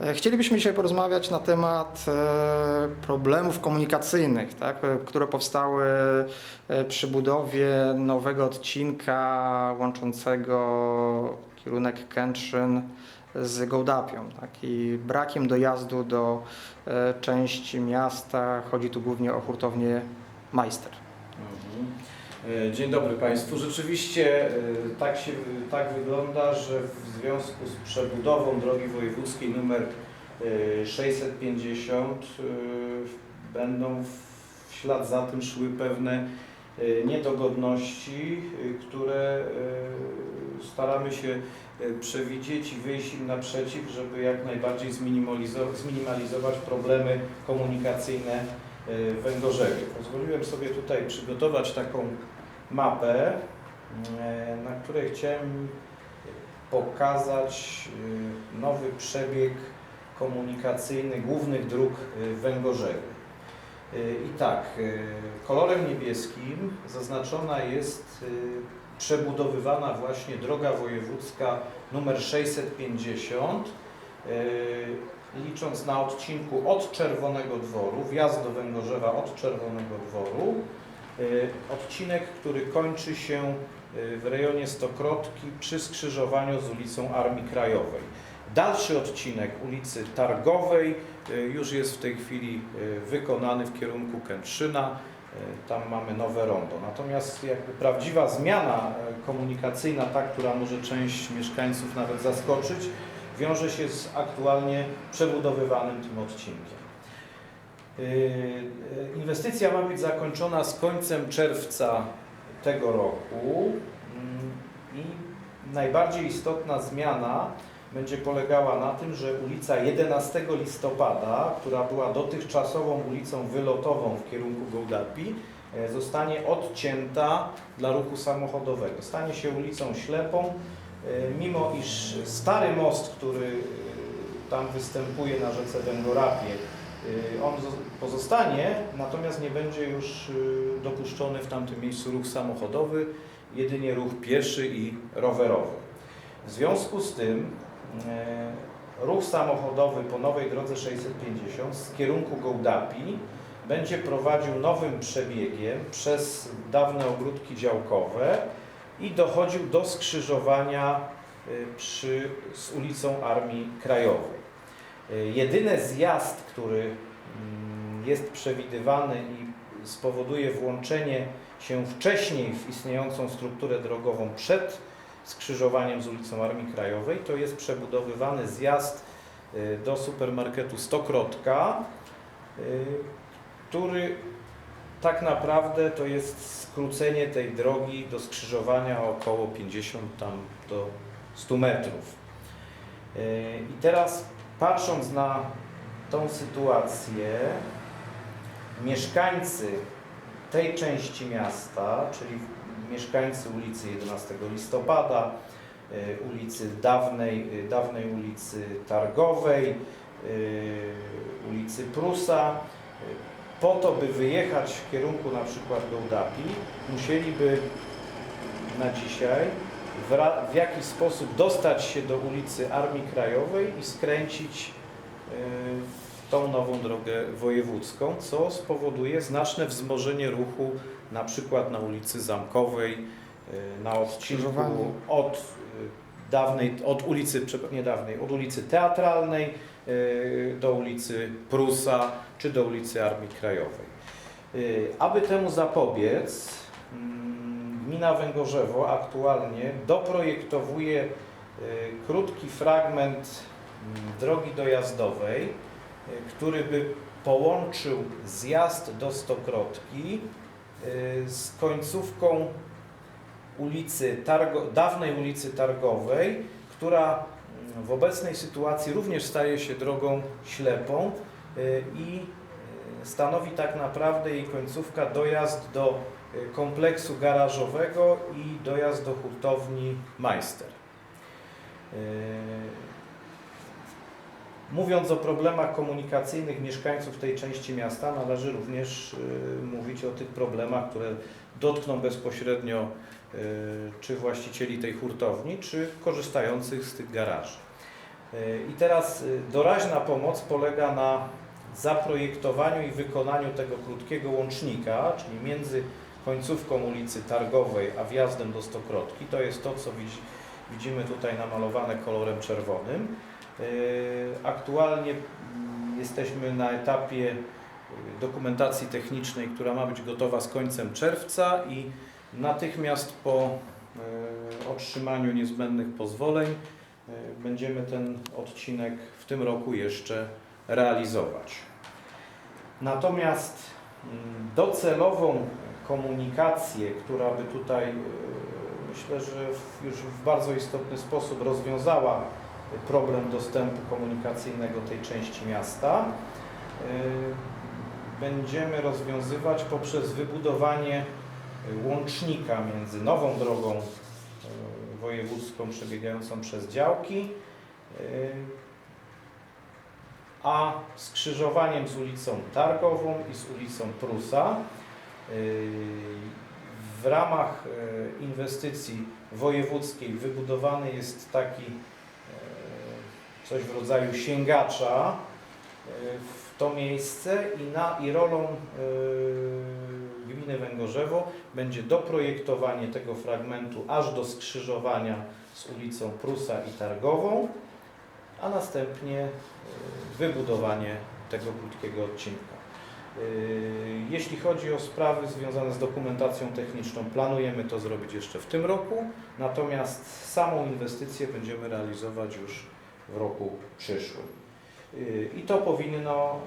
E, Chcielibyśmy dzisiaj porozmawiać na temat e, problemów komunikacyjnych, tak, e, które powstały przy budowie nowego odcinka łączącego kierunek Kętrzyn z Gołdapią tak, i brakiem dojazdu do części miasta. Chodzi tu głównie o hurtownię Majster. E, Dzień dobry Państwu. Rzeczywiście e, tak, się, tak wygląda, że w związku z przebudową drogi wojewódzkiej numer e, 650 e, będą w ślad za tym szły pewne e, niedogodności, e, które e, staramy się e, przewidzieć i wyjść im naprzeciw, żeby jak najbardziej zminimalizo- zminimalizować problemy komunikacyjne e, Węgorzewie. Pozwoliłem sobie tutaj przygotować taką mapę, e, na której chciałem pokazać e, nowy przebieg komunikacyjny głównych dróg e, w Węgorzewie. E, I tak, kolorem niebieskim zaznaczona jest przebudowywana właśnie droga wojewódzka numer 650, e, licząc na odcinku od Czerwonego Dworu, wjazd do Węgorzewa od Czerwonego Dworu, odcinek, który kończy się y, w rejonie Stokrotki przy skrzyżowaniu z ulicą Armii Krajowej. Dalszy odcinek ulicy Targowej y, już jest w tej chwili y, wykonany w kierunku Kętrzyna. Y, Tam mamy nowe rondo. Natomiast jakby prawdziwa zmiana y, komunikacyjna, ta, która może część mieszkańców nawet zaskoczyć, wiąże się z aktualnie przebudowywanym tym odcinkiem. Yy, Inwestycja ma być zakończona z końcem czerwca tego roku Mm, i najbardziej istotna zmiana będzie polegała na tym, że ulica 11 listopada, która była dotychczasową ulicą wylotową w kierunku Gołdapi, e, zostanie odcięta dla ruchu samochodowego. Stanie się ulicą ślepą, e, mimo iż stary most, który e, tam występuje na rzece Węgorapie, On zo- pozostanie, natomiast nie będzie już y, dopuszczony w tamtym miejscu ruch samochodowy, jedynie ruch pieszy i rowerowy. W związku z tym e, ruch samochodowy po nowej drodze 650 z kierunku Gołdapi będzie prowadził nowym przebiegiem przez dawne ogródki działkowe i dochodził do skrzyżowania y, przy, z ulicą Armii Krajowej. Y, Jedyny zjazd, który mm, jest przewidywany i spowoduje włączenie się wcześniej w istniejącą strukturę drogową przed skrzyżowaniem z ulicą Armii Krajowej, to jest przebudowywany zjazd y, do supermarketu Stokrotka, y, który tak naprawdę to jest skrócenie tej drogi do skrzyżowania około 50 tam do 100 metrów. I teraz patrząc na tą sytuację, mieszkańcy tej części miasta, czyli mieszkańcy ulicy 11 listopada, y, ulicy dawnej, y, dawnej ulicy Targowej, y, ulicy Prusa, po to, by wyjechać w kierunku na przykład Gołdapi, musieliby na dzisiaj w, w jakiś sposób dostać się do ulicy Armii Krajowej i skręcić y, w tą nową drogę wojewódzką, co spowoduje znaczne wzmożenie ruchu na przykład na ulicy Zamkowej, y, na odcinku od y, dawnej, od ulicy, nie dawnej, od ulicy Teatralnej do ulicy Prusa czy do ulicy Armii Krajowej. Aby temu zapobiec, gmina Węgorzewo aktualnie doprojektowuje y, krótki fragment mm, drogi dojazdowej, y, który by połączył zjazd do Stokrotki y, z końcówką ulicy Targo, dawnej ulicy Targowej, która mm, w obecnej sytuacji również staje się drogą ślepą i stanowi tak naprawdę jej końcówka dojazd do y, kompleksu garażowego i dojazd do hurtowni Majster. Y, Mówiąc o problemach komunikacyjnych mieszkańców tej części miasta, należy również y, mówić o tych problemach, które dotkną bezpośrednio czy właścicieli tej hurtowni, czy korzystających z tych garaży. I teraz doraźna pomoc polega na zaprojektowaniu i wykonaniu tego krótkiego łącznika, czyli między końcówką ulicy Targowej a wjazdem do Stokrotki. To jest to, co widzi, widzimy tutaj namalowane kolorem czerwonym. Y, Aktualnie mm, jesteśmy na etapie y, dokumentacji technicznej, która ma być gotowa z końcem czerwca i natychmiast po y, otrzymaniu niezbędnych pozwoleń będziemy ten odcinek w tym roku jeszcze realizować. Natomiast mm, docelową komunikację, która by tutaj y, myślę, że już w bardzo istotny sposób rozwiązała problem dostępu komunikacyjnego tej części miasta, y, będziemy rozwiązywać poprzez wybudowanie łącznika między nową drogą y, wojewódzką przebiegającą przez działki, a skrzyżowaniem z ulicą Targową i z ulicą Prusa. Y, W ramach y, inwestycji wojewódzkiej wybudowany jest taki y, coś w rodzaju sięgacza w to miejsce i, na, i rolą gminy Węgorzewo będzie doprojektowanie tego fragmentu aż do skrzyżowania z ulicą Prusa i Targową, a następnie y, wybudowanie tego krótkiego odcinka. Y, Jeśli chodzi o sprawy związane z dokumentacją techniczną, planujemy to zrobić jeszcze w tym roku, natomiast samą inwestycję będziemy realizować już w roku przyszłym. Y, I to powinno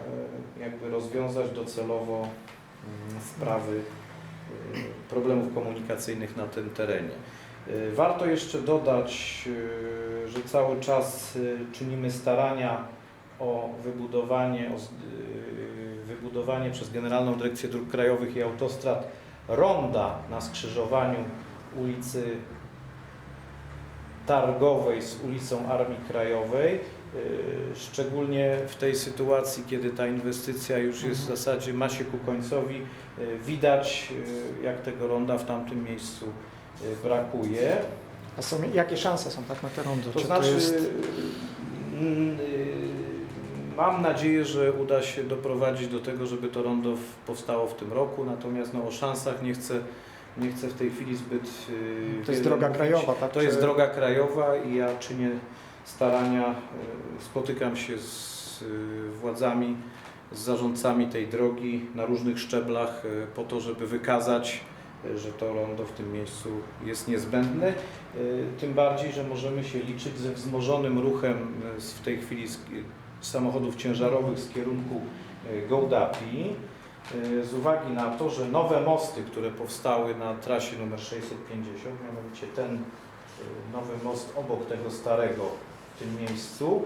jakby rozwiązać docelowo mm, sprawy problemów komunikacyjnych na tym terenie. Warto jeszcze dodać, że cały czas y, czynimy starania o wybudowanie, o y, wybudowanie przez Generalną Dyrekcję Dróg Krajowych i Autostrad ronda na skrzyżowaniu ulicy Targowej z ulicą Armii Krajowej. Y, Szczególnie w tej sytuacji, kiedy ta inwestycja już jest w zasadzie ma się ku końcowi, widać jak tego ronda w tamtym miejscu brakuje. A są, jakie szanse są tak na te rondo? To Czy znaczy, to jest... mm, y, mam nadzieję, że uda się doprowadzić do tego, żeby to rondo powstało w tym roku, natomiast no, o szansach nie chcę, nie chcę w tej chwili zbyt y, To jest droga mówić. krajowa, tak? To Czy- jest droga krajowa i ja czynię starania, y, spotykam się z władzami, z zarządcami tej drogi na różnych szczeblach po to, żeby wykazać, że to rondo w tym miejscu jest niezbędne. Y, Tym bardziej, że możemy się liczyć ze wzmożonym ruchem z- w tej chwili samochodów ciężarowych z kierunku y, Gołdapi. Z uwagi na to, że nowe mosty, które powstały na trasie numer 650, mianowicie ten nowy most obok tego starego w tym miejscu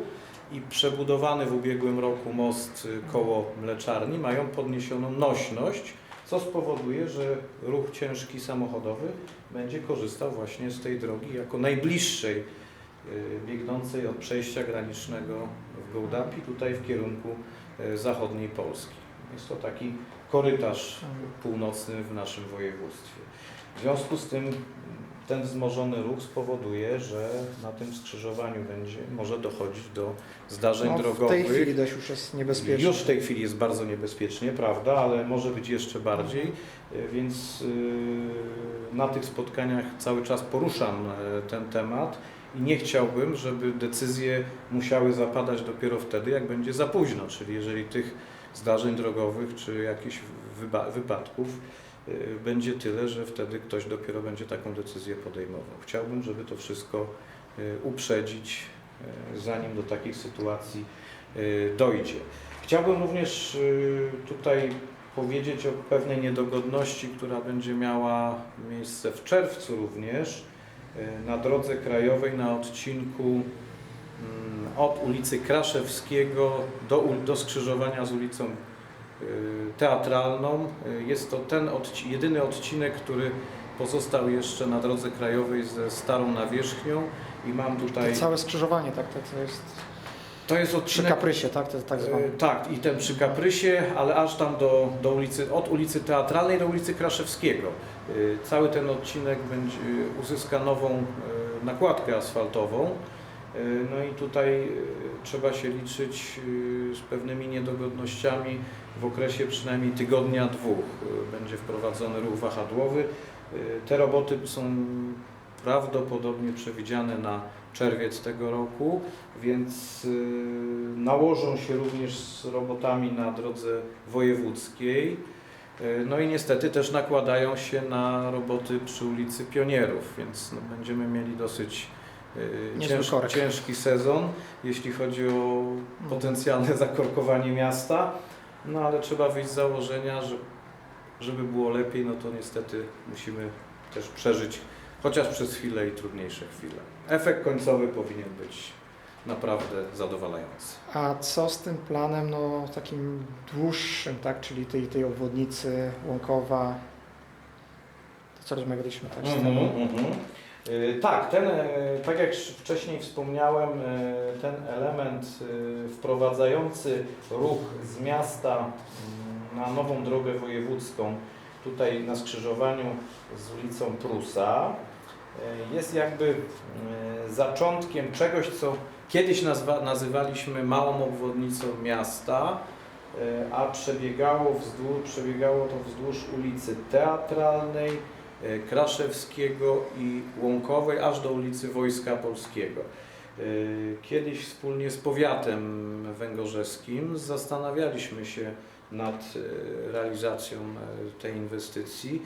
i przebudowany w ubiegłym roku most koło mleczarni mają podniesioną nośność, co spowoduje, że ruch ciężki samochodowy będzie korzystał właśnie z tej drogi jako najbliższej y, biegnącej od przejścia granicznego w Gołdapi, tutaj w kierunku y, zachodniej Polski. Jest to taki korytarz północny w naszym województwie. W związku z tym ten wzmożony ruch spowoduje, że na tym skrzyżowaniu będzie, może dochodzić do zdarzeń no, w drogowych. tej chwili dość już jest niebezpiecznie. Już w tej chwili jest bardzo niebezpiecznie, prawda, ale może być jeszcze bardziej, y, więc y, na tych spotkaniach cały czas poruszam e, ten temat i nie chciałbym, żeby decyzje musiały zapadać dopiero wtedy, jak będzie za późno, czyli jeżeli tych zdarzeń drogowych czy jakichś wypadków będzie tyle, że wtedy ktoś dopiero będzie taką decyzję podejmował. Chciałbym, żeby to wszystko y, uprzedzić, y, zanim do takich sytuacji y, dojdzie. Chciałbym również y, tutaj powiedzieć o pewnej niedogodności, która będzie miała miejsce w czerwcu również y, na drodze krajowej na odcinku mm, od ulicy Kraszewskiego do, do skrzyżowania z ulicą y, Teatralną. Y, Jest to ten jedyny odcinek, który pozostał jeszcze na drodze krajowej ze starą nawierzchnią i mam tutaj... To całe skrzyżowanie, tak? To, to jest To jest przy odcinek kaprysie, tak? To tak zwane. E, Tak, i ten przy Kaprysie, ale aż tam do, do ulicy, od ulicy Teatralnej do ulicy Kraszewskiego. Cały ten odcinek będzie, uzyska nową nakładkę asfaltową Y, No i tutaj y, trzeba się liczyć y, z pewnymi niedogodnościami. W okresie przynajmniej tygodnia, dwóch y, będzie wprowadzony ruch wahadłowy. Y, Te roboty są prawdopodobnie przewidziane na czerwiec tego roku, więc y, nałożą się również z robotami na drodze wojewódzkiej. Y, No i niestety też nakładają się na roboty przy ulicy Pionierów, więc no, będziemy mieli dosyć y, Niezły cięż, korek. ciężki sezon, jeśli chodzi o potencjalne zakorkowanie miasta. No ale trzeba wyjść z założenia, że żeby było lepiej, no to niestety musimy też przeżyć chociaż przez chwilę i trudniejsze chwile. Efekt końcowy powinien być naprawdę zadowalający. A co z tym planem no, takim dłuższym, tak? czyli tej, tej obwodnicy Łąkowa? To co rozmawialiśmy tak z Mhm, temu? Y, Tak, ten, e, tak jak wcześniej wspomniałem, e, ten element wprowadzający ruch z miasta mm, na nową drogę wojewódzką, tutaj na skrzyżowaniu z ulicą Prusa, jest jakby zaczątkiem czegoś, co kiedyś nazwa, nazywaliśmy małą obwodnicą miasta, a przebiegało, wzdłuż, przebiegało to wzdłuż ulicy Teatralnej, Kraszewskiego i Łąkowej, aż do ulicy Wojska Polskiego. E, Kiedyś wspólnie z powiatem węgorzewskim zastanawialiśmy się nad e, realizacją e, tej inwestycji,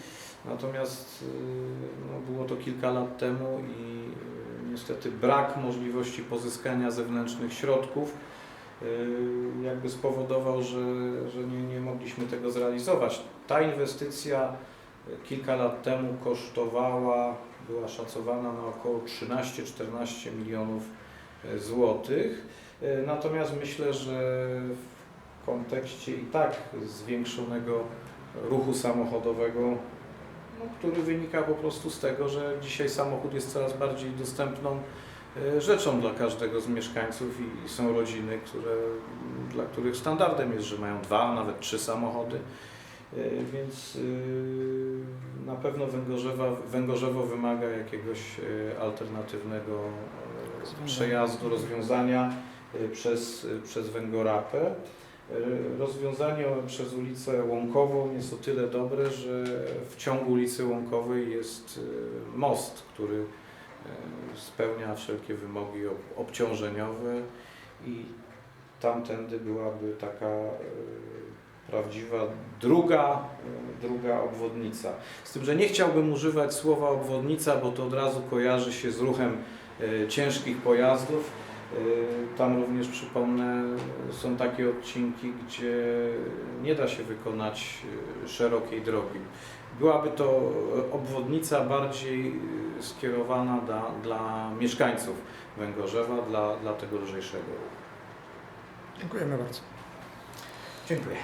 natomiast e, no, było to kilka lat temu i e, niestety brak możliwości pozyskania zewnętrznych środków e, jakby spowodował, że, że nie, nie mogliśmy tego zrealizować. Ta inwestycja kilka lat temu kosztowała, była szacowana na około 13-14 milionów e, złotych. E, Natomiast myślę, że w kontekście i tak zwiększonego ruchu samochodowego, no, który wynika po prostu z tego, że dzisiaj samochód jest coraz bardziej dostępną e, rzeczą dla każdego z mieszkańców i są rodziny, które, dla których standardem jest, że mają dwa, nawet trzy samochody. E, Więc y, na pewno Węgorzewa, Węgorzewo wymaga jakiegoś e, alternatywnego e, przejazdu, rozwiązania e, przez, e, przez Węgorapę. E, Rozwiązanie przez ulicę Łąkową jest o tyle dobre, że w ciągu ulicy Łąkowej jest e, most, który e, spełnia wszelkie wymogi ob- obciążeniowe i tamtędy byłaby taka e, prawdziwa druga, druga obwodnica. Z tym, że nie chciałbym używać słowa obwodnica, bo to od razu kojarzy się z ruchem e, ciężkich pojazdów. E, Tam również przypomnę, są takie odcinki, gdzie nie da się wykonać e, szerokiej drogi. Byłaby to obwodnica bardziej skierowana dla, dla mieszkańców Węgorzewa, dla, dla tego lżejszego ruchu. Dziękujemy bardzo. Dziękuję.